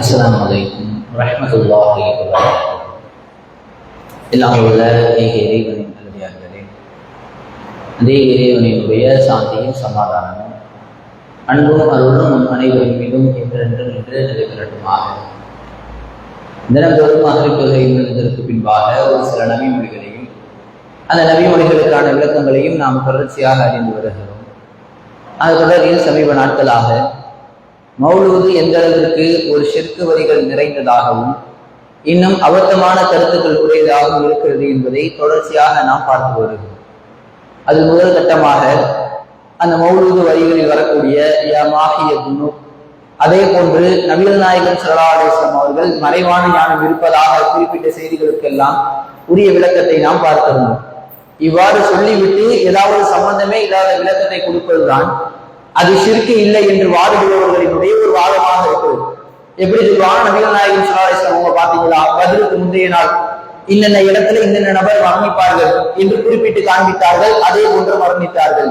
அஸ்ஸலாமு அலைக்கும் எல்லாம் உள்ள ஏக இறைவனின் கல்வியார்களே அதே இறைவனினுடைய சாந்தியும் சமாதானமும் அன்பும் அருளும் நம் அனைவரின் மீதும் என்றென்றும் நின்று நிலைபெறட்டுமாக தினந்தோறும் அறிவிப்புகளை எழுந்ததற்கு பின்பாக ஒரு சில நவிமொழிகளையும் அந்த நவிமொழிகளுக்கான விளக்கங்களையும் நாம் தொடர்ச்சியாக அறிந்து வருகிறோம் அது தொடர்பில் சமீப நாட்களாக மௌலூது எந்த அளவிற்கு ஒரு ஷிற்கு வரிகள் நிறைந்ததாகவும் இன்னும் அபத்தமான கருத்துக்கள் உடையதாகவும் இருக்கிறது என்பதை தொடர்ச்சியாக நாம் பார்த்து வருகிறோம். அது முதல் கட்டமாக அந்த மௌலூது வரிகளில் வரக்கூடிய யமாகிய குணு அதே போன்று நவீன நாயகன் சல்லா அவர்கள் மறைவான ஞானம் இருப்பதாக குறிப்பிட்ட செய்திகளுக்கெல்லாம் உரிய விளக்கத்தை நாம் பார்த்திருந்தோம். இவ்வாறு சொல்லிவிட்டு ஏதாவது சம்பந்தமே இல்லாத விளக்கத்தை கொடுப்பதுதான் அது சிறுக்கு இல்லை என்று வாதிடுபவர்களினுடைய ஒரு வாதமாக இருக்கிறது எப்படி சொல்லுவாங்க நபிகள் நாயகம் சல்லாஹ் அவங்க பாத்தீங்களா பதிலுக்கு முந்தைய நாள் இன்னென்ன இடத்துல இன்னென்ன நபர் மரணிப்பார்கள் என்று குறிப்பிட்டு காண்பித்தார்கள் அதே போன்று மரணித்தார்கள்.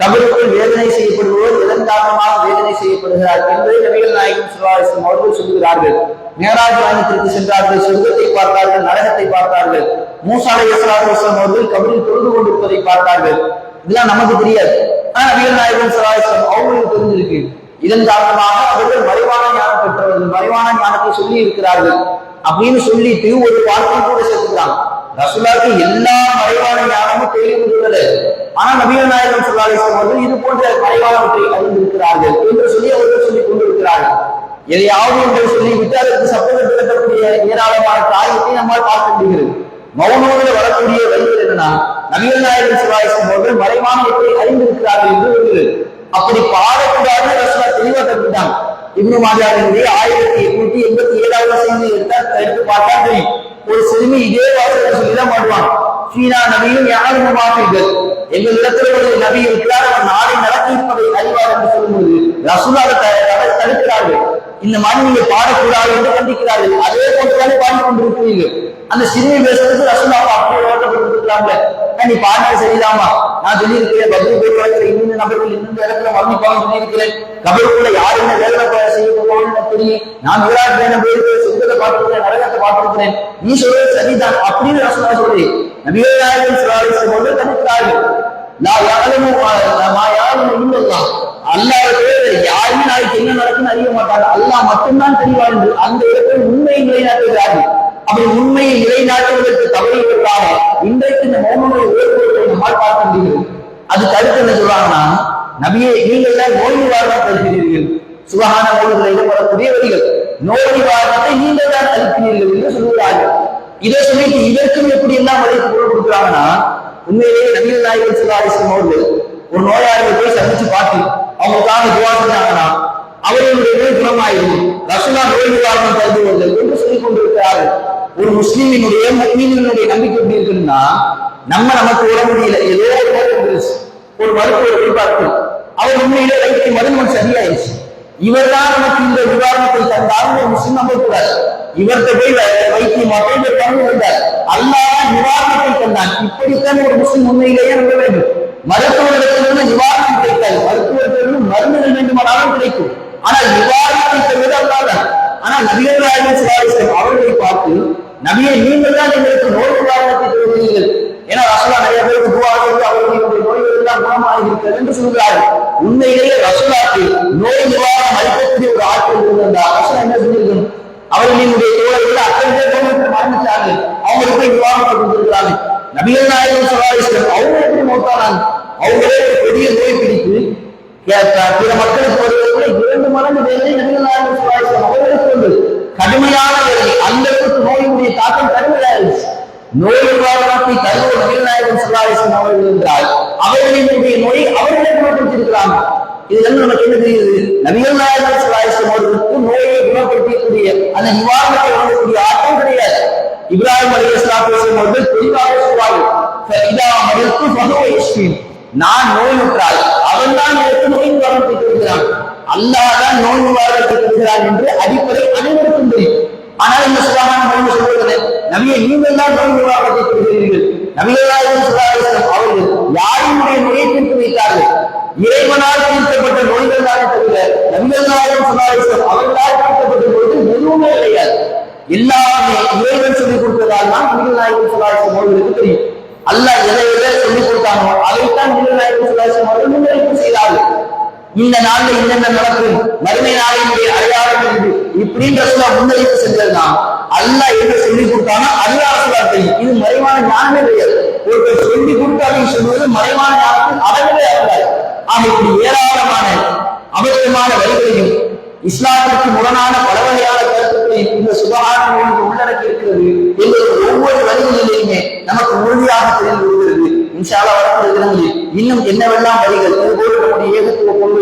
கபருக்குள் வேதனை செய்யப்படுவோர் எதன் காரணமாக வேதனை செய்யப்படுகிறார் என்பதை நபிகள் நாயகம் சுல்லாஸ்லம் அவர்கள் சொல்கிறார்கள். மேராஜ் சென்றார்கள் சொர்க்கத்தை பார்த்தார்கள் நரகத்தை பார்த்தார்கள். மூசாலை அவர்கள் கபரில் தொழுது கொண்டிருப்பதை பார்த்தார்கள். இதெல்லாம் நமக்கு தெரியாது. ஆனா சராசம் அவங்களுக்கு தெரிஞ்சிருக்கு இதன் காரணமாக அவர்கள் மறைவான ஞானம் பெற்றவர்கள் மறைவான ஞானத்தை சொல்லி இருக்கிறார்கள் அப்படின்னு சொல்லிட்டு ஒரு வார்த்தை கூட சேர்த்துக்கிறாங்க. ரசுல்லாக்கு எல்லா மறைவான ஞானமும் தெரிவித்துள்ளது ஆனா நவீன நாயகம் சொல்லாலேஸ்வரம் அவர்கள் இது போன்ற மறைவானவற்றை அறிந்திருக்கிறார்கள் என்று சொல்லி அவர்கள் சொல்லிக் கொண்டிருக்கிறார்கள். எதையாவது என்று சொல்லிவிட்டு அதற்கு சப்போர்ட் தரக்கூடிய ஏராளமான காரியத்தை நம்மால் பார்க்க முடிகிறது. மௌனோவில் வரக்கூடிய வழிகள் என்னன்னா நபிகள் நாயகம் சிவாயசம் அவர்கள் மறைவானவற்றை அறிந்திருக்கிறார்கள் என்று வருகிறது அப்படி பாடக்கூடாது ரசுல்லா தெளிவாக கற்பிட்டாங்க இப்னு மாஜாவினுடைய ஆயிரத்தி எட்நூத்தி எண்பத்தி ஏழாவது செய்தி எடுத்தா எடுத்து பார்த்தா தெரியும். ஒரு சிறுமி இதே வாசலை சொல்லிதான் பாடுவான். சீனா நபியும் யாரும் மாற்றீர்கள் எங்கள் இடத்துல ஒரு நபி இருக்கிறார். அவர் நாளை நடத்திருப்பதை அறிவார் என்று சொல்லும்போது ரசூலாக தடுக்கிறார்கள். இந்த மாதிரி நீங்க பாடக்கூடாது என்று கண்டிக்கிறார்கள். அதே போன்றுதானே பாடிக்கொண்டிருக்கிறீர்கள். அந்த சிறுமி பேசுறதுக்கு ரசூலாவை அப்படியே ஓட்டப்பட்டிருக்கலாம்ல நீ பாடினது சரிதாமா நான் சொல்லியிருக்கிறேன் பதில் போய் இன்னும் இன்னொரு நபர்கள் இன்னொரு இடத்துல வர்ணிப்பாங்க சொல்லியிருக்கிறேன். கபருக்குள்ள யார் என்ன வேலை செய்ய போகணும்னு தெரியும். நான் விராட் வேணும் போயிருக்கிறேன் சொந்தத்தை பார்த்திருக்கிறேன் நரகத்தை பார்த்திருக்கிறேன். நீ சொல்றது சரிதான் அப்படின்னு ரசூலா சொல்லி நபிகள் நாயகம் சிலாலிசம் தனித்தார்கள் தடுக்கிறார்கள் நான் யாரும் நான் யாரும் இல்லைதான் அல்லாத யாருமே நாளைக்கு என்ன நடக்குன்னு அறிய மாட்டாங்க. அல்லாஹ் மட்டும்தான் தெரிவார் என்று அந்த இடத்தில் உண்மையை நிலைநாட்டுகிறார்கள். அவர் உண்மையை நிலைநாட்டுவதற்கு தவறியதற்காக இன்றைக்கு இந்த மௌனங்களை ஏற்படுவதை நம்மால் பார்க்க முடிகிறது. அதுக்கு அடுத்து என்ன சொல்றாங்கன்னா நபியை நீங்கள் தான் நோய் நிவாரணம் தருகிறீர்கள். சுகான நோய்களிடம் வரக்கூடிய வரிகள் நோய் நிவாரணத்தை நீங்கள் தான் அளிக்கிறீர்கள் என்று சொல்லுகிறார்கள். இதை சொல்லிட்டு இதற்கும் எப்படி எல்லாம் வரைக்கு குரல் கொடுக்குறாங்கன்னா உண்மையிலேயே நபிகள் நாயகர் சிலாரிசம் அவர்கள் ஒரு நோயாளியை போய் சந்திச்சு பார்த்து அவங்களுக்காக துவா செஞ்சாங்கன்னா அவர்களுடைய நோய் குணமாயிரும். ரசுல்லா நோய் நிவாரணம் தருபவர்கள் என்று சொல்லிக் கொண்டிருக்கிறார்கள். ஒரு முஸ்லீமினுடைய முஸ்லீமினுடைய நம்பிக்கை எப்படி இருக்குன்னா நம்ம நமக்கு உட முடியல. ஏதோ ஒரு நோய் வந்துருச்சு. ஒரு மருத்துவரை அவர் உண்மையிலே வைத்திய மருந்து சரியாயிருச்சு இவர் தான் நமக்கு இந்த விவாதத்தை தந்தார். ஒரு முஸ்லீம் நம்ப கூடாது இவர்கிட்ட போய் வைத்தியம் மட்டும் பங்கு வந்தார். அல்லாஹ் நிவாரணத்தை தந்தான். இப்படித்தான் ஒரு முஸ்லீம் உண்மையிலேயே நம்ப வேண்டும். மருத்துவர்களிடத்திலிருந்து நிவாரணம் கிடைக்காது. மருத்துவர்களிடம் மருந்துகள் வேண்டுமானாலும் கிடைக்கும். ஆனால் நிவாரணத்தை தருவது அல்லாதான் ஆனால் நபிகள் நாயகம் சிவாலிஸ்லம் நபியை நீங்கள் தான் எங்களுக்கு நோய் உதாரணத்தை சொல்கிறீர்கள் ஏன்னா ரசோலா நிறைய பேருக்கு துவாகிறது அவர்களுடைய நோய்கள் எல்லாம் குணமாக இருக்கிறது என்று சொல்கிறார்கள் உண்மையிலேயே ரசோலாக்கு நோய் நிவாரணம் அளிக்கக்கூடிய ஒரு ஆற்றல் இருந்தா ரசோலா என்ன செஞ்சிருக்கணும் அவர்களினுடைய தோழர்கள் அத்தனை பேர் மரணிச்சார்கள் அவங்களுக்கு போய் நிவாரணத்தை கொடுத்திருக்கிறார்கள். நபிகள் நாயகம் சிவாலிஸ்லம் அவங்க எப்படி மௌத்தானாங்க அவங்களே ஒரு பெரிய நோய் பிடித்து பிற மக்களுக்கு வருவதற்கு இரண்டு மடங்கு வேலை நபிகள் நோய் நிவாரணத்தை தருவோர் நபிகள் நாயகம் அவர்கள் என்றால் அவர்களினுடைய நோயை அவர்களே குணப்படுத்தியிருக்கிறாங்க இதுல நமக்கு என்ன தெரியுது? நபிகள் நாயகன் சிவாலிஸ்லம் அவர்களுக்கு நோயை குணப்படுத்தக்கூடிய அந்த நிவாரணத்தை வழங்கக்கூடிய ஆட்டம் கிடையாது. இப்ராஹிம் அலி இஸ்லாத்து அவர்கள் தெளிவாக சொல்வார்கள் நான் நோய் நுற்றால் அவன் தான் எனக்கு நோய் நிவாரணத்தை தருகிறான் அல்லாஹ் தான் நோய் நிவாரணத்தை தருகிறான் என்று அடிப்படை அனைவருக்கும் தெரியும். ஆனால் இந்த நபியை நீங்கள் தான் நோய் நிவாரணத்தை தருகிறீர்கள் நபிகள் அவர்கள் யாருடைய நோயை தீர்த்து வைத்தார்கள் இறைவனால் தீர்க்கப்பட்ட நோய்கள் தான் தவிர நபிகள் நாயகம் சுகாதாரம் அவர்களால் தீர்க்கப்பட்ட நோய்கள் எதுவுமே கிடையாது. எல்லாமே இறைவன் சொல்லிக் கொடுத்ததால் தான் நபிகள் நாயகம் சொல்லாசம் அவர்களுக்கு தெரியும். அல்ல எதை எதை சொல்லிக் கொடுத்தானோ அதைத்தான் நபிகள் நாயகம் சொல்லாசம் அவர்கள் இந்த நாள்ல என்னென்ன நடக்கும்? மறுமை நாளினுடைய அடையாளம் என்று இப்படின்ற சொல்ல முன்னறிவு செஞ்சதுதான் அல்லாஹ் என்று சொல்லி கொடுத்தானா அல்லா சொல்லா தெரியும் இது மறைவான ஞானமே கிடையாது. ஒருத்தர் சொல்லி கொடுத்தாருன்னு சொல்வது மறைவான ஞானத்தில் அடங்கவே அடங்காது ஆக இப்படி ஏராளமான அவசியமான வழிகளையும் இஸ்லாத்திற்கு முரணான பல வகையான கருத்துக்களையும் இந்த சுபகாரம் உள்ளடக்கி இருக்கிறது என்பது ஒவ்வொரு வழிகளிலேயுமே நமக்கு உறுதியாக தெரிந்து வருகிறது இன்ஷால்லா வரக்கூடிய தினங்களில் இன்னும் என்னவெல்லாம் வழிகள்? இதுபோல நம்முடைய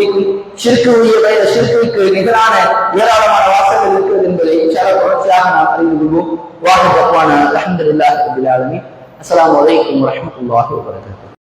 ஏகத்துவ கொள்கைக்கும் சிறுக்கு வயது சிறுக்கு நிகரான ஏராளமான வாசல்கள் இருக்கிறது என்பதை இன்ஷால்லா தொடர்ச்சியாக நாம் அறிந்து கொள்வோம் வாக பகவான அலமதுல்லாஹி ரபில் ஆலமீன் அஸ்ஸலாமு அலைக்கும் வரஹ்மத்துல்லாஹி வபரகாத்துஹு